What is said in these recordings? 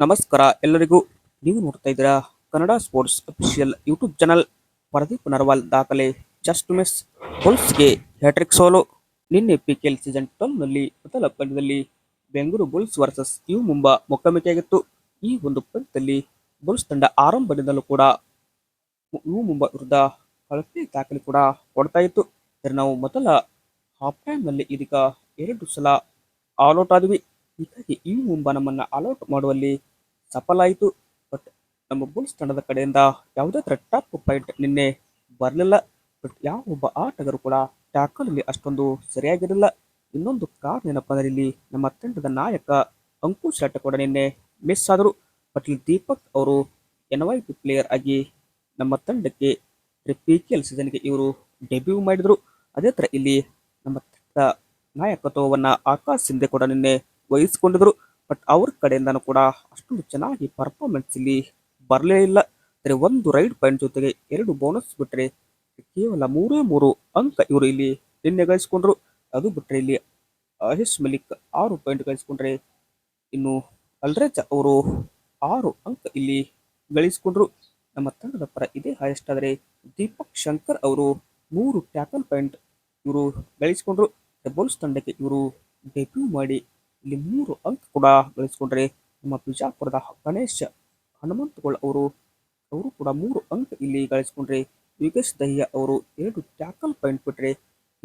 ನಮಸ್ಕಾರ ಎಲ್ಲರಿಗೂ. ನೀವು ನೋಡ್ತಾ ಇದ್ದೀರಾ Kannada sports official YouTube channel. Pradeep Narwal ದಾಖಲೆ. ಜಸ್ಟ್ ಮಿಸ್ ಬುಲ್ಸ್ಗೆ ಹ್ಯಾಟ್ರಿಕ್ ಸೋಲು. ನಿನ್ನೆ ಪಿ ಕೆ ಎಲ್ ಸೀಸನ್ನಲ್ಲಿ ಮೊದಲ ಪಂದ್ಯದಲ್ಲಿ Bengaluru Bulls versus U Mumba ಮುಖಾಮುಖಿಯಾಗಿತ್ತು ಈ ಒಂದು ಪಂದ್ಯದಲ್ಲಿ ಬುಲ್ಸ್ ತಂಡ ಆರಂಭದಿಂದಲೂ ಕೂಡ ಯು ಮುಂಬಾ ವಿರುದ್ಧ ಕಳಪೆ ದಾಖಲೆ ಕೂಡ ಕೊಡ್ತಾ ಇತ್ತು. ಇದರ ನಾವು ಮೊದಲ ಹಾಫ್ ಟೈಮ್ನಲ್ಲಿ ಇದೀಗ ಎರಡು ಸಲ ಆಲ್ಔಟ್ ಆದ್ವಿ. ಹೀಗಾಗಿ ಈ ಮುಂಬ ನಮ್ಮನ್ನ ಆಲ್ಔಟ್ ಮಾಡುವಲ್ಲಿ ಸಫಲ ಆಯಿತು ಬಟ್ ನಮ್ಮ ಬುಲ್ಸ್ ತಂಡದ ಕಡೆಯಿಂದ ಯಾವುದೇ ತರ ಟಾಪ್ ಪಾಯಿಂಟ್ ನಿನ್ನೆ ಬರಲಿಲ್ಲ. ಬಟ್ ಯಾವ ಒಬ್ಬ ಆಟಗಾರರು ಕೂಡ ಟ್ಯಾಕಲ್ ಅಲ್ಲಿ ಅಷ್ಟೊಂದು ಸರಿಯಾಗಿರಲಿಲ್ಲ. ಇನ್ನೊಂದು ಕಾರಣ ಏನಪ್ಪಾ ಅಂದ್ರೆ ಇಲ್ಲಿ ನಮ್ಮ ತಂಡದ ನಾಯಕ ಅಂಕುಶ್ ಆಟ ಕೂಡ ನಿನ್ನೆ ಮಿಸ್ ಆದರು. ಬಟ್ ಇಲ್ಲಿ ದೀಪಕ್ ಅವರು ಎನ್ ವೈ ಪಿ ಪ್ಲೇಯರ್ ಆಗಿ ನಮ್ಮ ತಂಡಕ್ಕೆ ಪಿ ಕೆ ಎಲ್ ಸೀಸನ್ಗೆ ಇವರು ಡೆಬ್ಯೂ ಮಾಡಿದ್ರು. ಅದೇ ಥರ ಇಲ್ಲಿ ನಮ್ಮ ತಂಡದ ನಾಯಕತ್ವವನ್ನ ಆಕಾಶ್ ಸಿಂಧೆ ಕೂಡ ನಿನ್ನೆ ವಹಿಸಿಕೊಂಡಿದ್ರು ಬಟ್ ಅವ್ರ ಕಡೆಯಿಂದನೂ ಕೂಡ ಅಷ್ಟೊಂದು ಚೆನ್ನಾಗಿ ಪರ್ಫಾರ್ಮೆನ್ಸ್ ಇಲ್ಲಿ ಬರಲೇ ಇಲ್ಲ. ಅಂದರೆ ಒಂದು ರೈಡ್ ಪಾಯಿಂಟ್ ಜೊತೆಗೆ ಎರಡು ಬೋನಸ್ ಬಿಟ್ಟರೆ ಕೇವಲ ಮೂರೇ ಮೂರು ಅಂಕ ಇವರು ಇಲ್ಲಿ ನಿನ್ನೆ ಗಳಿಸಿಕೊಂಡ್ರು. ಅದು ಬಿಟ್ಟರೆ ಇಲ್ಲಿ ಅಹಿಶ್ ಮಲಿಕ್ ಆರು ಪಾಯಿಂಟ್ ಗಳಿಸ್ಕೊಂಡ್ರೆ ಇನ್ನು ಅಲ್ರೇಜ್ ಅವರು ಆರು ಅಂಕ ಇಲ್ಲಿ ಗಳಿಸಿಕೊಂಡ್ರು. ನಮ್ಮ ತಂಡದ ಪರ ಇದೇ ಹೈಯೆಸ್ಟ್ ಆದರೆ ದೀಪಕ್ ಶಂಕರ್ ಅವರು ಮೂರು ಟ್ಯಾಕಲ್ ಪಾಯಿಂಟ್ ಇವರು ಗಳಿಸಿಕೊಂಡ್ರು. ಬೋಲ್ಸ್ ತಂಡಕ್ಕೆ ಇವರು ಡೆಬ್ಯೂ ಮಾಡಿ ಇಲ್ಲಿ ಮೂರು ಅಂಕ ಕೂಡ ಗಳಿಸಿಕೊಂಡ್ರೆ ನಮ್ಮ ಬಿಜಾಪುರದ ಗಣೇಶ್ ಹನುಮಂತಗೋಳ್ ಅವರು ಅವರು ಕೂಡ ಮೂರು ಅಂಕ ಇಲ್ಲಿ ಗಳಿಸಿಕೊಂಡ್ರೆ ಯೋಗೇಶ್ ದಹಿಯಾ ಅವರು ಎರಡು ಟ್ಯಾಕಲ್ ಪಾಯಿಂಟ್ ಬಿಟ್ಟರೆ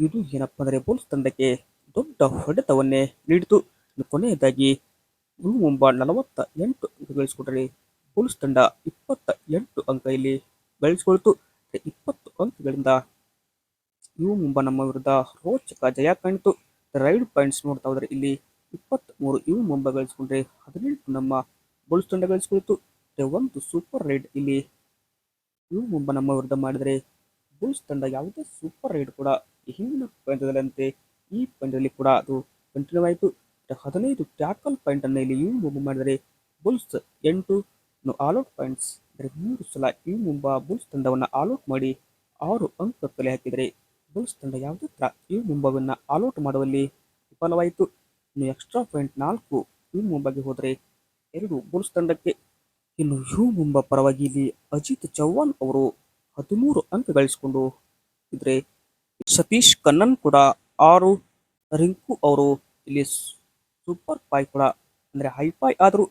ಇದು ಏನಪ್ಪ ಅಂದರೆ ಬುಲ್ಸ್ ತಂಡಕ್ಕೆ ದೊಡ್ಡ ಹೊಡೆತವನ್ನೇ ನೀಡಿತು. ಕೊನೆಯದಾಗಿ ಮುಂಬಾ ನಲವತ್ತ ಎಂಟು ಅಂಕ ಗಳಿಸಿಕೊಂಡ್ರೆ ತಂಡ ಇಪ್ಪತ್ತ ಎಂಟು ಅಂಕ ಇಲ್ಲಿ ಗಳಿಸಿಕೊಳ್ತು. ಇಪ್ಪತ್ತು ಅಂಕಗಳಿಂದ ಇವು ಮುಂಬಾ ನಮ್ಮ ವಿರುದ್ಧ ರೋಚಕ ಜಯ ಕಾಣಿತು. ರೈಡ್ ಪಾಯಿಂಟ್ಸ್ ನೋಡ್ತಾ ಹೋದ್ರೆ ಇಲ್ಲಿ ಇಪ್ಪತ್ತ್ಮೂರು ಯು ಮುಂಬೈ ಗಳಿಸಿಕೊಂಡ್ರೆ ಹದಿನೆಂಟು ನಮ್ಮ ಬುಲ್ಸ್ ತಂಡ ಗಳಿಸಿಕೊಳ್ತು ಒಂದು ಸೂಪರ್ ರೈಡ್ ಇಲ್ಲಿ. ಯು ಮುಂಬೈ ನಮ್ಮ ವಿರುದ್ಧ ಮಾಡಿದರೆ ಬುಲ್ಸ್ ತಂಡ ಯಾವುದೇ ಸೂಪರ್ ರೈಡ್ ಕೂಡ ಹಿಂದಿನ ಪಂದ್ಯದಲ್ಲಂತೆ ಈ ಪಂದ್ಯದಲ್ಲಿ ಕೂಡ ಅದು ಕಂಟಿನ್ಯೂ ಆಯಿತು ಹದಿನೈದು ಟ್ಯಾಕಲ್ ಪಾಯಿಂಟ್ ಅನ್ನು ಇಲ್ಲಿ ಇವು ಮುಂಬೈ ಮಾಡಿದರೆ ಬುಲ್ಸ್ ಎಂಟು ಆಲ್ಔಟ್ ಪಾಯಿಂಟ್ಸ್ ಮೂರು ಸಲ ಇವು ಮುಂಬಾ ಬುಲ್ಸ್ ತಂಡವನ್ನು ಆಲ್ಔಟ್ ಮಾಡಿ ಆರು ಅಂಕ ಕಲೆ ಹಾಕಿದರೆ ಬುಲ್ಸ್ ತಂಡ ಯಾವುದೇ ಥರ ಇವು ಮುಂಬಾವನ್ನು ಆಲ್ಔಟ್ ಮಾಡುವಲ್ಲಿ ವಿಫಲವಾಯಿತು. ಇನ್ನು ಎಕ್ಸ್ಟ್ರಾ ಪಾಯಿಂಟ್ ನಾಲ್ಕು ಯು ಮುಂಬಾಗೆ ಹೋದರೆ ಎರಡು ಬುಲ್ಸ್ ತಂಡಕ್ಕೆ. ಇನ್ನು ಯು ಮುಂಬಾ ಪರವಾಗಿ ಇಲ್ಲಿ ಅಜಿತ್ ಚೌಹಾನ್ ಅವರು ಹದಿಮೂರು ಅಂಕ ಗಳಿಸಿಕೊಂಡು ಇದ್ರೆ ಸತೀಶ್ ಕನ್ನನ್ ಕೂಡ ಆರು, ರಿಂಕು ಅವರು ಇಲ್ಲಿ ಸೂಪರ್ ಪಾಯ್ ಕೂಡ ಅಂದರೆ ಹೈ ಪಾಯ್ ಆದರೂ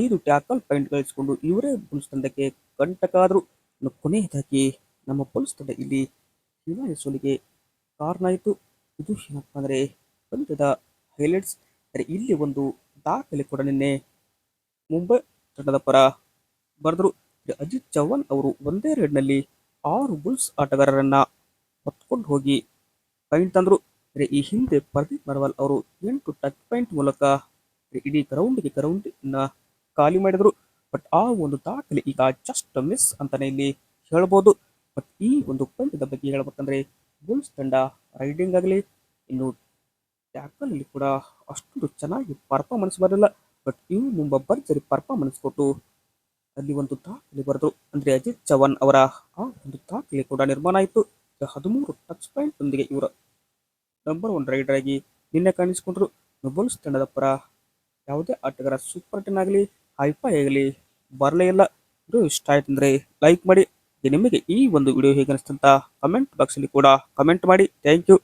ಐದು ಟ್ಯಾಕಲ್ ಪಾಯಿಂಟ್ ಗಳಿಸಿಕೊಂಡು ಇವರೇ ಬುಲ್ಸ್ ತಂಡಕ್ಕೆ ಕಂಟಕ ಆದರೂ ಕೊನೆಯದಾಗಿ ನಮ್ಮ ಬುಲ್ಸ್ ತಂಡ ಇಲ್ಲಿ ಹಿಮಾಲಯ ಸೋಲಿಗೆ ಕಾರಣ ಆಯಿತು. ಇದು ಏನಪ್ಪ ಅಂದರೆ ಪಂದ್ಯದ ಹೈಲೈಟ್ಸ್ ಇಲ್ಲಿ ಒಂದು ದಾಖಲೆ ಕೂಡ ನಿನ್ನೆ ಮುಂಬೈ ತಂಡದ ಪರ ಬರೆದರು. ಅಜಿತ್ ಚೌಹಾನ್ ಅವರು ಒಂದೇ ರೇಡ್ನಲ್ಲಿ ಆರು ಬುಲ್ಸ್ ಆಟಗಾರರನ್ನ ಹೊತ್ಕೊಂಡು ಹೋಗಿ ಪಾಯಿಂಟ್ ತಂದರು. ಈ ಹಿಂದೆ ಪ್ರದೀಪ್ ಮರ್ವಾಲ್ ಅವರು ಎಂಟು ಟಚ್ ಪಾಯಿಂಟ್ ಮೂಲಕ ಇಡೀ ಗ್ರೌಂಡ್ಗೆ ಗ್ರೌಂಡ್ ಖಾಲಿ ಮಾಡಿದರು. ಬಟ್ ಆ ಒಂದು ದಾಖಲೆ ಈಗ ಜಸ್ಟ್ ಮಿಸ್ ಅಂತಾನೆ ಇಲ್ಲಿ ಹೇಳ್ಬೋದು. ಬಟ್ ಈ ಒಂದು ಪಂದ್ಯದ ಬಗ್ಗೆ ಹೇಳಬೇಕಂದ್ರೆ ಬುಲ್ಸ್ ತಂಡ ರೈಡಿಂಗ್ ಆಗಲಿ, ಇನ್ನು ಟ್ಯಾಕಲ್ ಕೂಡ ಅಷ್ಟು ಚೆನ್ನಾಗಿ ಪರ್ಫಾರ್ಮೆನ್ಸ್ ಬರಲಿಲ್ಲ ಬಟ್ ಇವು ಮುಂಬ ಭರ್ಜರಿ ಪರ್ಫಾರ್ಮೆನ್ಸ್ ಕೊಟ್ಟು ಅಲ್ಲಿ ಒಂದು ದಾಖಲೆ ಬರೆದರು. ಅಂದ್ರೆ ಅಜಿತ್ ಚವನ್ ಅವರ ಆ ಒಂದು ದಾಖಲೆ ಕೂಡ ನಿರ್ಮಾಣ ಆಯಿತು. ಹದಿಮೂರು ಟಚ್ ಪಾಯಿಂಟ್ ಒಂದಿಗೆ ಇವರ ನಂಬರ್ ಒನ್ ರೈಡರ್ ಆಗಿ ನಿನ್ನೆ ಕಾಣಿಸಿಕೊಂಡರು. ನೊಬಲ್ಸ್ ತಂಡದ ಪರ ಯಾವುದೇ ಆಟಗಾರ ಸೂಪರ್ ಟೆನ್ ಆಗಲಿ ಹೈಫೈ ಆಗಲಿ ಬರಲೇ ಇಲ್ಲ. ಇದು ಇಷ್ಟ ಆಯ್ತು ಅಂದ್ರೆ ಲೈಕ್ ಮಾಡಿ. ನಿಮಗೆ ಈ ಒಂದು ವಿಡಿಯೋ ಹೇಗೆ ಅನಿಸ್ತಂತ ಕಮೆಂಟ್ ಬಾಕ್ಸ್ ಅಲ್ಲಿ ಕೂಡ ಕಮೆಂಟ್ ಮಾಡಿ. Thank you